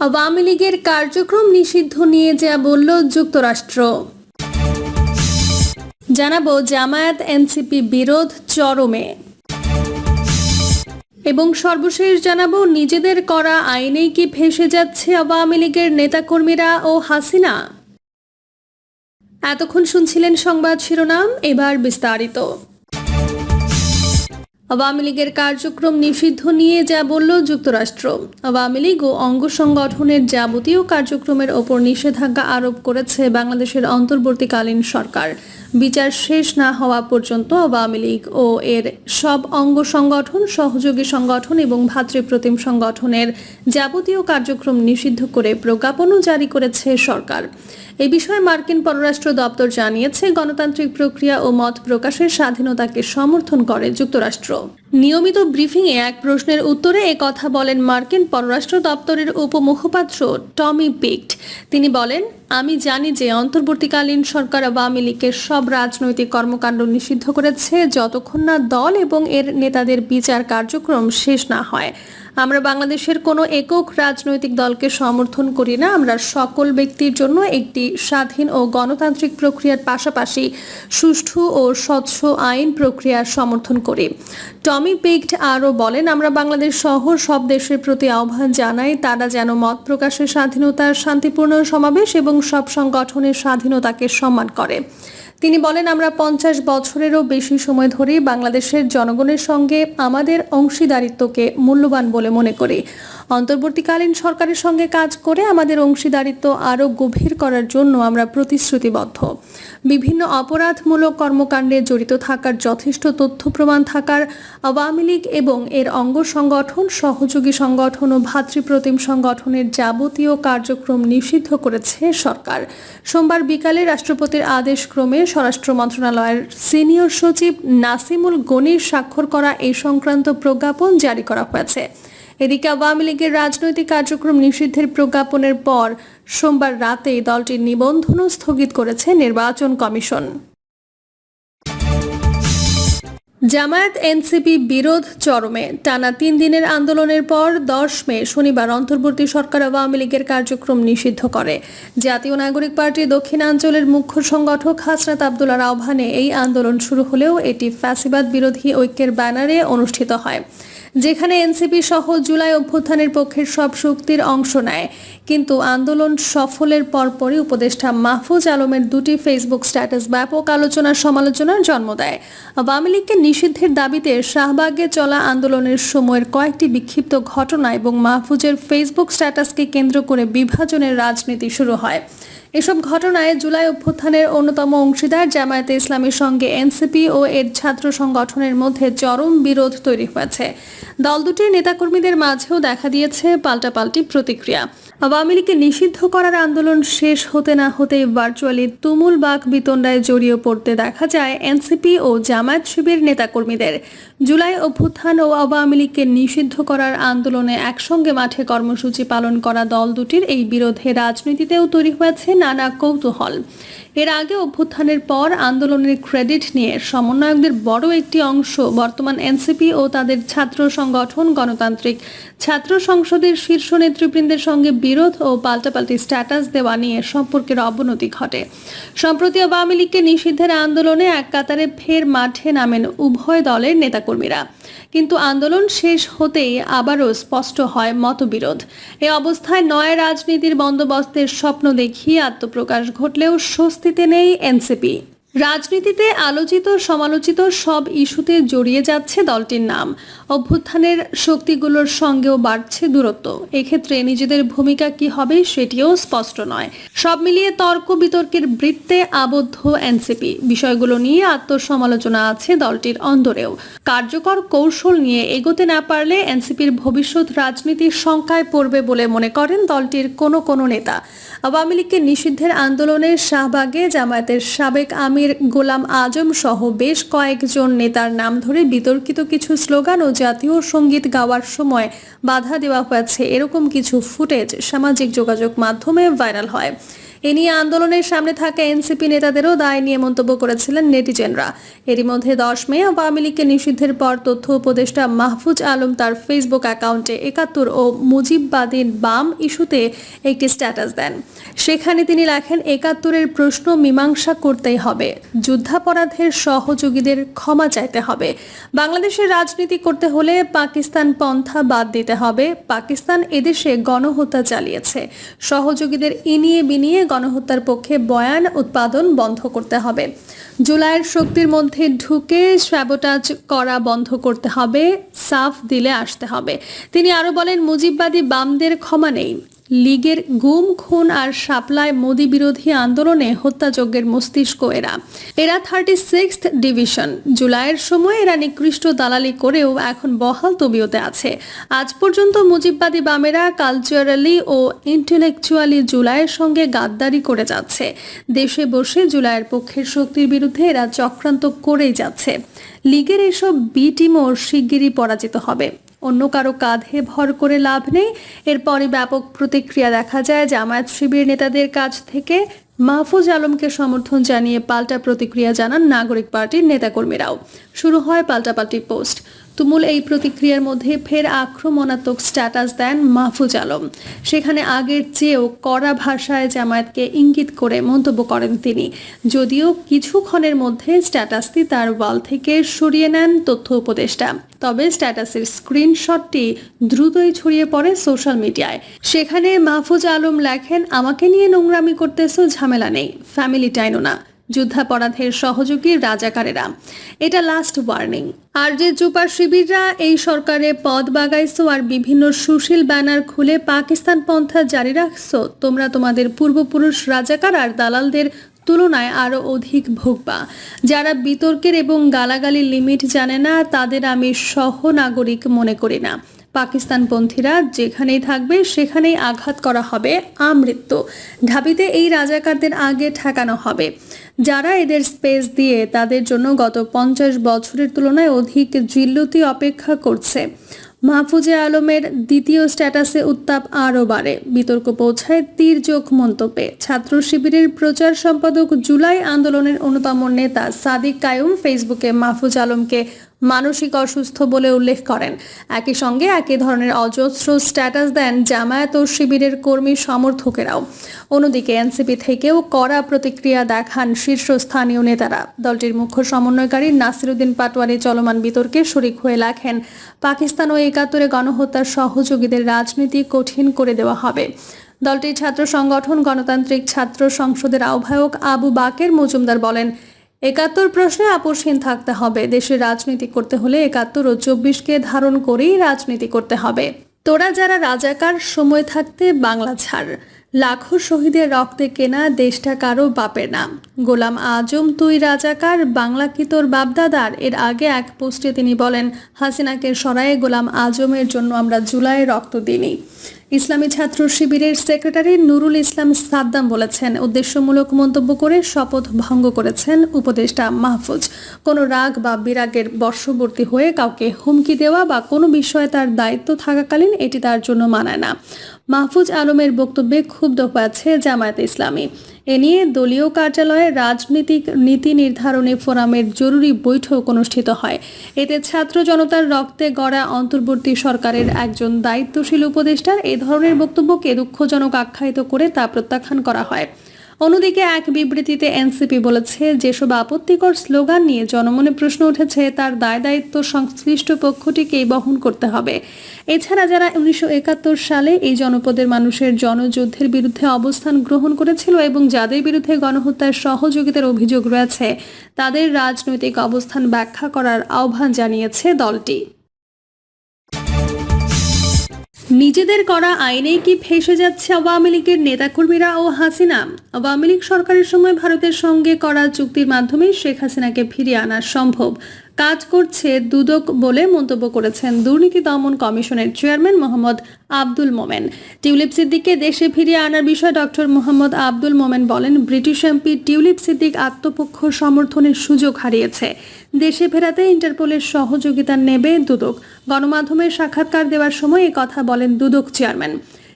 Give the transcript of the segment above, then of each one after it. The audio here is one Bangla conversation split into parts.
আওয়ামী লীগের কার্যক্রম নিষিদ্ধ নিয়ে যা বলল যুক্তরাষ্ট্র। জানাব জামায়াত এনসিপি বিরোধ চরমে। এবং সর্বশেষ জানাব নিজেদের করা আইনেই কি ভেসে যাচ্ছে আওয়ামী লীগের নেতাকর্মীরা ও হাসিনা? এতক্ষণ শুনছিলেন সংবাদ শিরোনাম, এবার বিস্তারিত। আওয়ামী লীগের কার্যক্রম নিষিদ্ধ নিয়ে যা বলল যুক্তরাষ্ট্র। আওয়ামী লীগ ও অঙ্গ সংগঠনের যাবতীয় কার্যক্রমের ওপর নিষেধাজ্ঞা আরোপ করেছে বাংলাদেশের অন্তর্বর্তীকালীন সরকার। বিচার শেষ না হওয়া পর্যন্ত আওয়ামী লীগ ও এর সব অঙ্গ সংগঠন, সহযোগী সংগঠন এবং ভাতৃপ্রতিম সংগঠনের যাবতীয় কার্যক্রম নিষিদ্ধ করে প্রজ্ঞাপনও জারি করেছে সরকার। এ বিষয়ে মার্কিন পররাষ্ট্র দপ্তর জানিয়েছে, গণতান্ত্রিক প্রক্রিয়া ও মত প্রকাশের স্বাধীনতাকে সমর্থন করে যুক্তরাষ্ট্র। নিয়মিত ব্রিফিংয়ে এক প্রশ্নের উত্তরে এ কথা বলেন মার্কিন পররাষ্ট্র দপ্তরের উপমুখপাত্র টমি পিক্ট। তিনি বলেন, আমি জানি যে অন্তর্বর্তীকালীন সরকার আওয়ামী লীগের সব রাজনৈতিক কর্মকাণ্ড নিষিদ্ধ করেছে, যতক্ষণ না দল এবং এর নেতাদের বিচার কার্যক্রম শেষ না হয়। আমরা বাংলাদেশের কোনো একক রাজনৈতিক দলকে সমর্থন করি না। আমরা সকল ব্যক্তির জন্য একটি স্বাধীন ও গণতান্ত্রিক প্রক্রিয়ার পাশাপাশি সুষ্ঠু ও স্বচ্ছ আইন প্রক্রিয়ার সমর্থন করি। টমি পেক্ট আরও বলেন, আমরা বাংলাদেশ সহ সব দেশের প্রতি আহ্বান জানাই, তারা যেন মত প্রকাশের স্বাধীনতার শান্তিপূর্ণ সমাবেশ এবং সব সংগঠনের স্বাধীনতাকে সম্মান করে। তিনি বলেন, আমরা পঞ্চাশ বছরেরও বেশি সময় ধরে বাংলাদেশের জনগণের সঙ্গে আমাদের অংশীদারিত্বকে মূল্যবান বলে মনে করি। অন্তর্বর্তীকালীন সরকারের সঙ্গে কাজ করে আমাদের অংশীদারিত্ব আরও গভীর করার জন্য আমরা প্রতিশ্রুতিবদ্ধ। বিভিন্ন অপরাধমূলক কর্মকাণ্ডে জড়িত থাকার যথেষ্ট তথ্য প্রমাণ থাকার আওয়ামী লীগ এবং এর অঙ্গ সংগঠন, সহযোগী সংগঠন ও ভাতৃপ্রতিম সংগঠনের যাবতীয় কার্যক্রম নিষিদ্ধ করেছে সরকার। সোমবার বিকালে রাষ্ট্রপতির আদেশ ক্রমে স্বরাষ্ট্র মন্ত্রণালয়ের সিনিয়র সচিব নাসিমুল গনির স্বাক্ষর করা এই সংক্রান্ত প্রজ্ঞাপন জারি করা হয়েছে। এদিকে আওয়ামী লীগের রাজনৈতিক কার্যক্রম নিষিদ্ধের প্রজ্ঞাপনের পর সোমবার রাতে দলটির নিবন্ধনও স্থগিত করেছে নির্বাচন কমিশন। জামায়াত এনসিপি বিরোধ চরমে। টানা তিন দিনের আন্দোলনের পর দশ মে শনিবার অন্তর্বর্তী সরকার আওয়ামী লীগের কার্যক্রম নিষিদ্ধ করে। জাতীয় নাগরিক পার্টি দক্ষিণাঞ্চলের মুখ্য সংগঠক হাসনাত আবদুল্লার আহ্বানে এই আন্দোলন শুরু হলেও এটি ফ্যাসিবাদ বিরোধী ঐক্যের ব্যানারে অনুষ্ঠিত হয়। যেখানে এনসিপি সহ জুলাই অভ্যুত্থানের পক্ষের সব শক্তির অংশ নেয়। কিন্তু আন্দোলন সফলের পরপরই উপদেষ্টা মাহফুজ আলমের দুটি ফেসবুক স্ট্যাটাস ব্যাপক আলোচনার সমালোচনার জন্ম দেয়। আওয়ামী লীগকে নিষিদ্ধের দাবিতে শাহবাগে চলা আন্দোলনের সময়ের কয়েকটি বিক্ষিপ্ত ঘটনা এবং মাহফুজের ফেসবুক স্ট্যাটাসকে কেন্দ্র করে বিভাজনের রাজনীতি শুরু হয়। এসব ঘটনায় জুলাই অভ্যুত্থানের অন্যতম অংশীদার জামায়াতে ইসলামীর সঙ্গে এনসিপি ও এর ছাত্র সংগঠনের মধ্যে চরম বিরোধ তৈরি হয়েছে। দল দুটির নেতাকর্মীদের মাঝেও দেখা দিয়েছে পাল্টাপাল্টি প্রতিক্রিয়া। আওয়ামী লীগকে নিষিদ্ধ করার আন্দোলন শেষ হতে না হতেই ভার্চুয়ালি তুমুল বাক বিতণ্ডায় জড়িয়ে পড়তে দেখা যায় এনসিপি ও জামায়াত শিবির নেতাকর্মীদের। জুলাই অভ্যুত্থান ও আওয়ামী লীগকে নিষিদ্ধ করার আন্দোলনে একসঙ্গে মাঠে কর্মসূচি পালন করা দল দুটির এই বিরোধে রাজনীতিতেও তৈরি হয়েছে নানা কৌতূহল। এর আগে অভ্যুত্থানের পর আন্দোলনের ক্রেডিট নিয়ে সমন্বয়কদের বড় একটি অংশ বর্তমান এনসিপি ও তাদের ছাত্র সংগঠন গণতান্ত্রিক। ছাত্র সংসদের শীর্ষ নেতৃবৃন্দের সঙ্গে বিরোধ ও পাল্টাপাল্টি স্ট্যাটাস দেওয়া নিয়ে সম্পর্কের অবনতি ঘটে। সম্প্রতি আওয়ামী লীগকে নিষিদ্ধের আন্দোলনে এক কাতারে ফের মাঠে নামেন উভয় দলের নেতাকর্মীরা। কিন্তু আন্দোলন শেষ হতেই আবারও স্পষ্ট হয় মতবিরোধ। এ অবস্থায় নয় রাজনীতির বন্দোবস্তের স্বপ্ন দেখিয়ে আত্মপ্রকাশ ঘটলেও স্বস্তিতে নেই এনসিপি। রাজনীতিতে আলোচিত, সমালোচিত সব ইস্যুতে জড়িয়ে যাচ্ছে দলটির নাম। অভ্যুত্থানের শক্তিগুলোর সঙ্গেও বাড়ছে দূরত্ব। এক্ষেত্রে নিজেদের ভূমিকা কি হবে সেটিও স্পষ্ট নয়। সব মিলিয়ে তর্ক বিতর্কের বৃত্তে আবদ্ধ এনসিপি। বিষয়গুলো নিয়ে আত্মসমালোচনা আছে দলটির অন্দরেও। কার্যকর কৌশল নিয়ে এগোতে না পারলে এনসিপির ভবিষ্যৎ রাজনীতির শঙ্কায় পড়বে বলে মনে করেন দলটির কোনো কোনো নেতা। আওয়ামী লীগকে নিষিদ্ধের আন্দোলনের শাহবাগে জামায়াতের সাবেক আমির গোলাম আজম সহ বেশ কয়েকজন নেতার নাম ধরে বিতর্কিত কিছু স্লোগান ও জাতীয় সংগীত গাওয়ার সময় বাধা দেওয়া হয়েছে। এরকম কিছু ফুটেজ সামাজিক যোগাযোগ মাধ্যমে ভাইরাল হয়। এ নিয়ে আন্দোলনের সামনে থাকা এনসিপি নেতাদেরও দায় নিয়ে মন্তব্য করেছিলেন নেটিজেনরা। এরই মধ্যে দশ মে আওয়ামী লীগকে নিষিদ্ধের পর তথ্য উপদেষ্টা মাহফুজ আলম তার ফেসবুক অ্যাকাউন্টে একাত্তর ও মুজিববাদীর বাম ইস্যুতে একটি স্ট্যাটাস দেন। সেখানে তিনি লেখেন, একাত্তরের প্রশ্ন মীমাংসা করতেই হবে। যুদ্ধাপরাধের সহযোগীদের ক্ষমা চাইতে হবে। বাংলাদেশের রাজনীতি করতে হলে পাকিস্তান পন্থা বাদ দিতে হবে। পাকিস্তান এদেশে গণহত্যা চালিয়েছে। সহযোগীদের ইনিয়ে বিনিয়ে গণহত্যার পক্ষে বয়ান উৎপাদন বন্ধ করতে হবে। জুলাইয়ের শক্তির মধ্যে ঢুকে স্যাবোটাজ করা বন্ধ করতে হবে, সাফ দিলে আসতে হবে। তিনি আরও বলেন, মুজিববাদী বামদের ক্ষমা নেই। লীগের গুম, খুন আর সাপ্লাই মোদি বিরোধী আন্দোলনে হত্যাযজ্ঞের মস্তিষ্ক এরা। এরা থার্টি সিক্সথ ডিভিশন জুলাইয়ের সময় এরা নিকৃষ্ট দালালি করেও এখন বহাল তবিয়তে আছে। আজ পর্যন্ত মুজিববাদী বামেরা কালচারালি ও ইন্টেলেকচুয়ালি জুলাইয়ের সঙ্গে গাদ্দারি করে যাচ্ছে। দেশে বসে জুলাইয়ের পক্ষের শক্তির বিরুদ্ধে এরা চক্রান্ত করেই যাচ্ছে। লীগের এসব বি টিমও শিগগিরই পরাজিত হবে। অন্য কারও কাঁধে ভর করে লাভ নেই। এরপরই ব্যাপক প্রতিক্রিয়া দেখা যায় জামায়াত শিবির নেতাদের কাছ থেকে। মাহফুজ আলমকে সমর্থন জানিয়ে পাল্টা প্রতিক্রিয়া জানান নাগরিক পার্টির নেতাকর্মীরাও। শুরু হয় পাল্টাপাল্টি পোস্ট। তুমুল এই প্রতিক্রিয়ার মধ্যে ফের আক্রমণাত্মক স্ট্যাটাস দেন মাহফুজ আলম। সেখানে আগের চেয়েও কড়া ভাষায় জামায়াতকে ইঙ্গিত করে মন্তব্য করেন তিনি। যদিও কিছুক্ষণের মধ্যে স্ট্যাটাসটি তার ওয়াল থেকে সরিয়ে নেন তথ্য উপদেষ্টা। তবে স্ট্যাটাসের স্ক্রিনশটটি দ্রুতই ছড়িয়ে পড়ে সোশ্যাল মিডিয়ায়। সেখানে মাহফুজ আলম লেখেন, আমাকে নিয়ে নোংরামি করতেছো, ঝামেলা নেই। ফ্যামিলি টাইনো না। যুদ্ধাপরাধের সহযোগী রাজাকারেরা। এটা লাস্ট ওয়ার্নিং আর যে চুপার শিবিররা এই সরকারে পদ বাগাইছো আর বিভিন্ন সুশীল ব্যানার খুলে পাকিস্তান পন্থা জারি রাখছো, তোমরা তোমাদের পূর্বপুরুষ রাজাকার আর দালালদের তুলনায় আরও অধিক ভোগবা। যারা বিতর্কের এবং গালাগালির লিমিট জানে না, তাদের আমি সহ নাগরিক মনে করি না। পাকিস্তানপন্থীরা যেখানেই থাকবে সেখানেই আঘাত করা হবে, আমৃত্যু। ঢাবিতে এই রাজাকারদের আগে ঠেকানো হবে। যারা এদের স্পেস দিয়ে তাদের জন্য গত পঞ্চাশ বছরের তুলনায় অধিক জিল্লতি অপেক্ষা করছে। মাহফুজে আলমের দ্বিতীয় স্ট্যাটাসে উত্তাপ আরও বাড়ে। বিতর্ক পৌঁছায় তীর্যক মন্তব্যে। ছাত্র শিবিরের প্রচার সম্পাদক জুলাই আন্দোলনের অন্যতম নেতা সাদিক কায়ুম ফেসবুকে মাহফুজ আলমকে মানসিক অসুস্থ বলে উল্লেখ করেন। একই সঙ্গে একই ধরনের অজস্র স্ট্যাটাস দেন জামায়াত ও শিবিরের কর্মী সমর্থকেরাও। অন্যদিকে এনসিপি থেকেও কড়া প্রতিক্রিয়া দেখান শীর্ষস্থানীয় নেতারা। দলটির মুখ্য সমন্বয়কারী নাসিরুদ্দিন পাটোয়ারি চলমান বিতর্কে শরিক হয়ে লেখেন, পাকিস্তান ও একাত্তরে গণহত্যার সহযোগীদের রাজনীতি কঠিন করে দেওয়া হবে। দলটির ছাত্র সংগঠন গণতান্ত্রিক ছাত্র সংসদের আহ্বায়ক আবু বাকের মজুমদার বলেন একাত্তর প্রশ্নে আপোষহীন থাকতে হবে। দেশের রাজনীতি করতে হলে একাত্তর ও চব্বিশকে ধারণ করেই রাজনীতি করতে হবে। তোরা যারা রাজাকার, সময় থাকতে বাংলা ছাড়। লাখো শহীদের রক্তে কেনা দেশটা কারও বাপের নাম। গোলাম আজম তুই রাজাকার, বাংলা কি তোর বাপদাদার? এর আগে এক পোস্টে তিনি বলেন, হাসিনাকে সরায়ে গোলাম আজমের জন্য আমরা জুলাই রক্ত দিইনি। ইসলামী ছাত্র শিবিরের সেক্রেটারি নুরুল ইসলাম সাদ্দাম বলেছেন, উদ্দেশ্যমূলক মন্তব্য করে শপথ ভঙ্গ করেছেন উপদেষ্টা মাহফুজ। কোনো রাগ বা বিরাগের বর্ষবর্তী হয়ে কাউকে হুমকি দেওয়া বা কোনো বিষয়ে তার দায়িত্ব থাকাকালীন এটি তার জন্য মানায় না। মাহফুজ আলমের বক্তব্যে ক্ষুব্ধ হয়েছে জামায়াত ইসলামী। এ নিয়ে দলীয় কার্যালয়ে রাজনৈতিক নীতি নির্ধারণী ফোরামের জরুরি বৈঠক অনুষ্ঠিত হয়। এতে ছাত্র জনতার রক্তে গড়া অন্তর্বর্তী সরকারের একজন দায়িত্বশীল উপদেষ্টার এ ধরনের বক্তব্যকে দুঃখজনক আখ্যায়িত করে তা প্রত্যাখ্যান করা হয়। অন্যদিকে এক বিবৃতিতে এনসিপি বলেছে, যেসব আপত্তিকর স্লোগান নিয়ে জনমনে প্রশ্ন উঠেছে, তার দায় দায়িত্ব সংশ্লিষ্ট পক্ষটিকেই বহন করতে হবে। এছাড়া যারা উনিশশো একাত্তর সালে এই জনপদের মানুষের জনযুদ্ধের বিরুদ্ধে অবস্থান গ্রহণ করেছিল এবং যাদের বিরুদ্ধে গণহত্যার সহযোগিতার অভিযোগ রয়েছে, তাদের রাজনৈতিক অবস্থান ব্যাখ্যা করার আহ্বান জানিয়েছে দলটি। নিজেদের করা আইনেই কি ফেসে যাচ্ছে আওয়ামী লীগের নেতাকর্মীরা ও হাসিনা? আওয়ামী লীগ সরকারের সময় ভারতের সঙ্গে করা চুক্তির মাধ্যমে শেখ হাসিনাকে ফিরিয়ে আনা সম্ভব। কাজ করছে দুদক বলে মন্তব্য করেছেন দুর্নীতি দমন কমিশনের চেয়ারম্যান মোহাম্মদ আব্দুল মোমেন। টিউলিপ সিদ্দিককে দেশে ফিরিয়ে আনার বিষয়ে ডক্টর মোহাম্মদ আব্দুল মোমেন বলেন, ব্রিটিশ এমপি টিউলিপ সিদ্দিক আত্মপক্ষ সমর্থনের সুযোগ হারিয়েছে। দেশে ফেরাতে ইন্টারপোলের সহযোগিতা নেবে দুদক। গণমাধ্যমের সাক্ষাৎকার দেওয়ার সময় কথা বলেন দুদক চেয়ারম্যান।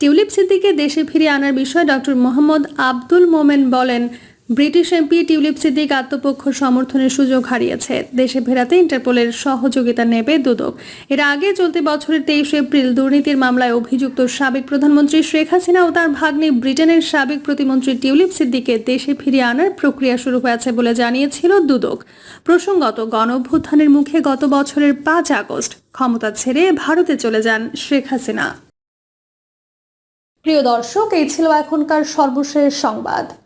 টিউলিপ সিদ্দিকে দেশে ফিরিয়ে আনার বিষয়ে ডক্টর মোহাম্মদ আব্দুল মোমেন বলেন ব্রিটিশ এমপি টিউলিপ সিদ্দিক আত্মপক্ষ সমর্থনের সুযোগ হারিয়েছে। দেশে ফেরাতে ইন্টারপোলের সহযোগিতা নেবে দুদক। এর আগে চলতি বছরের তেইশে এপ্রিল দুর্নীতির মামলায় অভিযুক্ত সাবেক প্রধানমন্ত্রী শেখ হাসিনা ও তার ভাগ্নে ব্রিটেনের সাবেক প্রতিমন্ত্রী টিউলিপ সিদ্দিকে দেশে ফিরিয়ে আনার প্রক্রিয়া শুরু হয়েছে বলে জানিয়েছিল দুদক। প্রসঙ্গত গণ অভ্যুত্থানের মুখে গত বছরের পাঁচ আগস্ট ক্ষমতা ছেড়ে ভারতে চলে যান শেখ হাসিনা। প্রিয় দর্শক, এই ছিল এখনকার সর্বশেষ সংবাদ।